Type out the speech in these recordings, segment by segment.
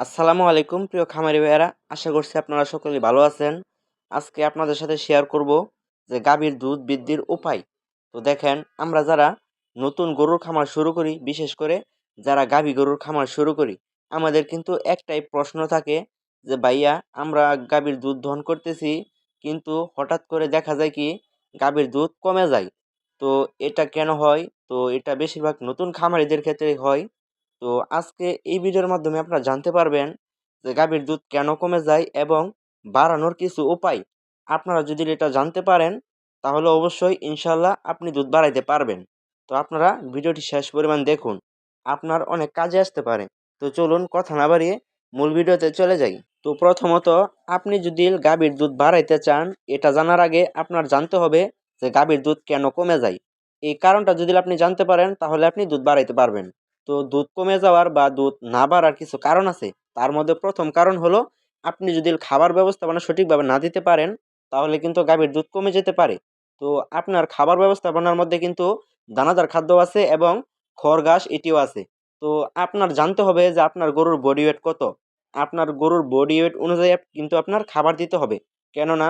আসসালামু আলাইকুম, প্রিয় খামারি ভাইয়েরা। আশা করছি আপনারা সকলেই ভালো আছেন। আজকে আপনাদের সাথে শেয়ার করব যে গাভীর দুধ বৃদ্ধির উপায়। তো দেখেন, আমরা যারা নতুন গরুর খামার শুরু করি, বিশেষ করে যারা গাভী গরুর খামার শুরু করি, আমাদের কিন্তু একটাই প্রশ্ন থাকে যে, ভাইয়া, আমরা গাভীর দুধ দহন করতেছি, কিন্তু হঠাৎ করে দেখা যায় কি, গাভীর দুধ কমে যায়। তো এটা কেন হয়? তো এটা বেশিরভাগ নতুন খামারিদের ক্ষেত্রে হয়। তো আজকে এই ভিডিওর মাধ্যমে আপনারা জানতে পারবেন যে গাভীর দুধ কেন কমে যায় এবং বাড়ানোর কিছু উপায়। আপনারা যদি এটা জানতে পারেন, তাহলে অবশ্যই ইনশাল্লাহ আপনি দুধ বাড়াইতে পারবেন। তো আপনারা ভিডিওটি শেষ পরিমাণ দেখুন, আপনার অনেক কাজে আসতে পারে। তো চলুন কথা না বাড়িয়ে মূল ভিডিওতে চলে যাই। তো প্রথমত আপনি যদি গাভীর দুধ বাড়াইতে চান, এটা জানার আগে আপনার জানতে হবে যে গাভীর দুধ কেন কমে যায়। এই কারণটা যদি আপনি জানতে পারেন, তাহলে আপনি দুধ বাড়াইতে পারবেন। তো দুধ কমে যাওয়ার বা দুধ না বাড়ার কিছু কারণ আছে? তার মধ্যে প্রথম কারণ হলো, আপনি যদি খাবার ব্যবস্থাপনা সঠিকভাবে না দিতে পারেন, তাহলে কিন্তু গাভীর দুধ কমে যেতে পারে। তো আপনার খাবার ব্যবস্থাপনার মধ্যে কিন্তু দানাদার খাদ্য আছে এবং খড় ঘাস এটিও আছে। তো আপনার জানতে হবে যে আপনার গরুর বডি ওয়েট কত। আপনার গরুর বডি ওয়েট অনুযায়ী কিন্তু আপনার খাবার দিতে হবে। কেননা,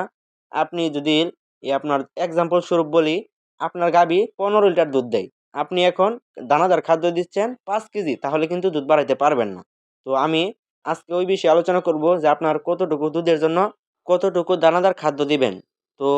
আপনি যদি আপনার এক্সাম্পল স্বরূপ বলি, আপনার গাভী পনেরো লিটার দুধ দেয়। আপনি এখন দানাদার খাদ্য দিচ্ছেন পাঁচ কেজি, তাহলে কিন্তু দুধ বাড়াইতে পারবেন না। তো আমি আজকে ওই বিষয়ে আলোচনা করব যে আপনার কতটুকু দুধের জন্য কতটুকু দানাদার খাদ্য দিবেন। তো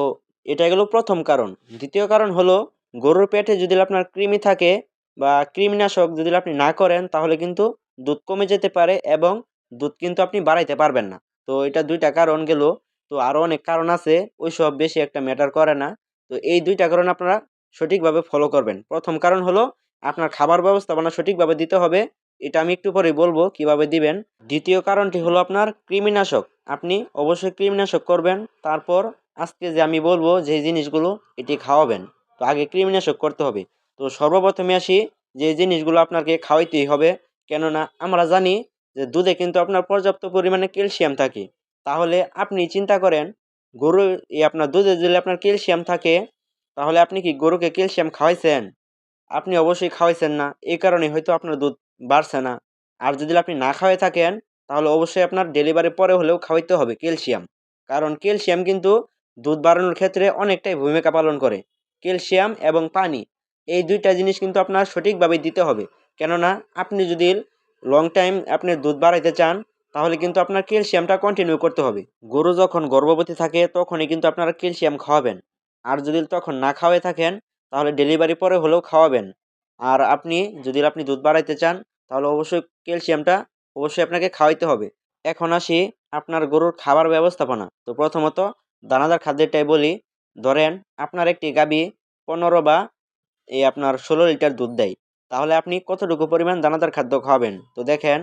এটা গেল প্রথম কারণ। দ্বিতীয় কারণ হলো গরুর পেটে যদি আপনার কৃমি থাকে বা কৃমিনাশক যদি আপনি না করেন, তাহলে কিন্তু দুধ কমে যেতে পারে এবং দুধ কিন্তু আপনি বাড়াইতে পারবেন না। তো এটা দুইটা কারণ গেল। তো আরও অনেক কারণ আছে ওই সব বেশি একটা ম্যাটার করে না। তো এই দুইটা কারণ আপনারা সঠিকভাবে ফলো করবেন। প্রথম কারণ হলো, আপনার খাবার ব্যবস্থাপনা সঠিকভাবে দিতে হবে। এটা আমি একটু পরেই বলব কীভাবে দিবেন। দ্বিতীয় কারণটি হলো আপনার কৃমিনাশক। আপনি অবশ্যই কৃমিনাশক করবেন। তারপর আজকে যে আমি বলব যে জিনিসগুলো, এটি খাওয়াবেন। তো আগে কৃমিনাশক করতে হবে। তো সর্বপ্রথমে আসি যে জিনিসগুলো আপনাকে খাওয়াইতেই হবে। কেননা আমরা জানি যে দুধে কিন্তু আপনার পর্যাপ্ত পরিমাণে ক্যালসিয়াম থাকে। তাহলে আপনি চিন্তা করেন গরু আপনার দুধে যদি আপনার ক্যালসিয়াম থাকে তাহলে আপনি কি গরুকে ক্যালসিয়াম খাওয়াইছেন? আপনি অবশ্যই খাওয়াইছেন না। এই কারণে হয়তো আপনার দুধ বাড়ছে না। আর যদি আপনি না খাওয়াই থাকেন, তাহলে অবশ্যই আপনার ডেলিভারি পরে হলেও খাওয়াইতে হবে ক্যালসিয়াম। কারণ ক্যালসিয়াম কিন্তু দুধ বাড়ানোর ক্ষেত্রে অনেকটাই ভূমিকা পালন করে। ক্যালসিয়াম এবং পানি, এই দুইটা জিনিস কিন্তু আপনার সঠিকভাবে দিতে হবে। কেননা, আপনি যদি লং টাইম আপনি দুধ বাড়াইতে চান, তাহলে কিন্তু আপনার ক্যালসিয়ামটা কন্টিনিউ করতে হবে। গরু যখন গর্ভবতী থাকে, তখনই কিন্তু আপনারা ক্যালসিয়াম খাওয়াবেন। আর যদি তখন না খাওয়াই থাকেন, তাহলে ডেলিভারি পরে হলেও খাওয়াবেন। আর আপনি যদি আপনি দুধ বাড়াইতে চান, তাহলে অবশ্যই ক্যালসিয়ামটা অবশ্যই আপনাকে খাওয়াইতে হবে। এখন আসি আপনার গরুর খাবার ব্যবস্থাপনা। তো প্রথমত দানাদার খাদ্যটাই বলি। ধরেন আপনার একটি গাবি পনেরো বা এই আপনার ষোলো লিটার দুধ দেয়। তাহলে আপনি কতটুকু পরিমাণ দানাদার খাদ্য খাওয়াবেন? তো দেখেন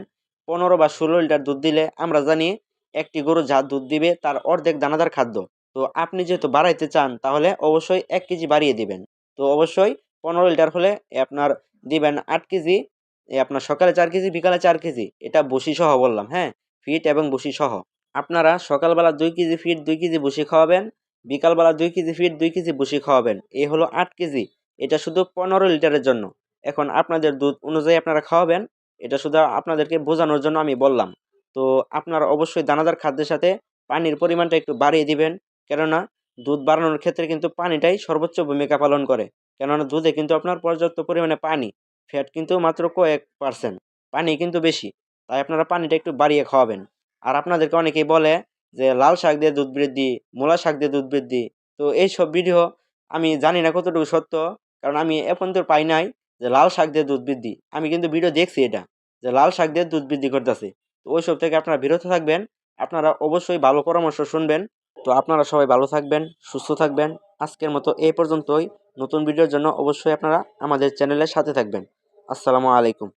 পনেরো বা ষোলো লিটার দুধ দিলে আমরা জানি একটি গরু যা দুধ দিবে তার অর্ধেক দানাদার খাদ্য। তো আপনি যেহেতু বাড়াইতে চান, তাহলে অবশ্যই এক কেজি বাড়িয়ে দিবেন। তো অবশ্যই পনেরো লিটার হলে আপনার দিবেন আট কেজি আপনার সকালে চার কেজি, বিকালে চার কেজি। এটা বসি সহ বললাম হ্যাঁ? ফিট এবং বসি সহ। আপনারা সকালবেলা দুই কেজি ফিট, দুই কেজি বসি খাওয়াবেন, বিকালবেলা দুই কেজি ফিট, দুই কেজি বসি খাওয়াবেন। এই হলো আট কেজি। এটা শুধু পনেরো লিটারের জন্য। এখন আপনাদের দুধ অনুযায়ী আপনারা খাওয়াবেন। এটা শুধু আপনাদেরকে বোঝানোর জন্য আমি বললাম। তো আপনারা অবশ্যই দানাদার খাদ্যের সাথে পানির পরিমাণটা একটু বাড়িয়ে দিবেন। কেননা দুধ বাড়ানোর ক্ষেত্রে কিন্তু পানিটাই সর্বোচ্চ ভূমিকা পালন করে। কেননা দুধে কিন্তু আপনার পর্যাপ্ত পরিমাণে পানি, ফ্যাট কিন্তু মাত্র কয়েক পার্সেন্ট, পানি কিন্তু বেশি, তাই আপনারা পানিটা একটু বাড়িয়ে খাওয়াবেন। আর আপনাদেরকে অনেকেই বলে যে, লাল শাক দিয়ে দুধ বৃদ্ধি, মূলা শাক দিয়ে দুধ বৃদ্ধি। তো এই সব ভিডিও আমি জানি না কতটুকু সত্য, কারণ আমি এখন তো পাই নাই যে, লাল শাক দিয়ে দুধ বৃদ্ধি। আমি কিন্তু ভিডিও দেখছি এটা, যে, লাল শাক দিয়ে দুধ বৃদ্ধি করতেছে। তো ওইসব থেকে আপনারা বিরত থাকবেন, আপনারা অবশ্যই ভালো পরামর্শ শুনবেন। তো আপনারা সবাই ভালো থাকবেন, সুস্থ থাকবেন। আজকের মতো এই পর্যন্তই। নতুন ভিডিওর জন্য অবশ্যই আপনারা আমাদের চ্যানেলের সাথে থাকবেন। আসসালামু আলাইকুম।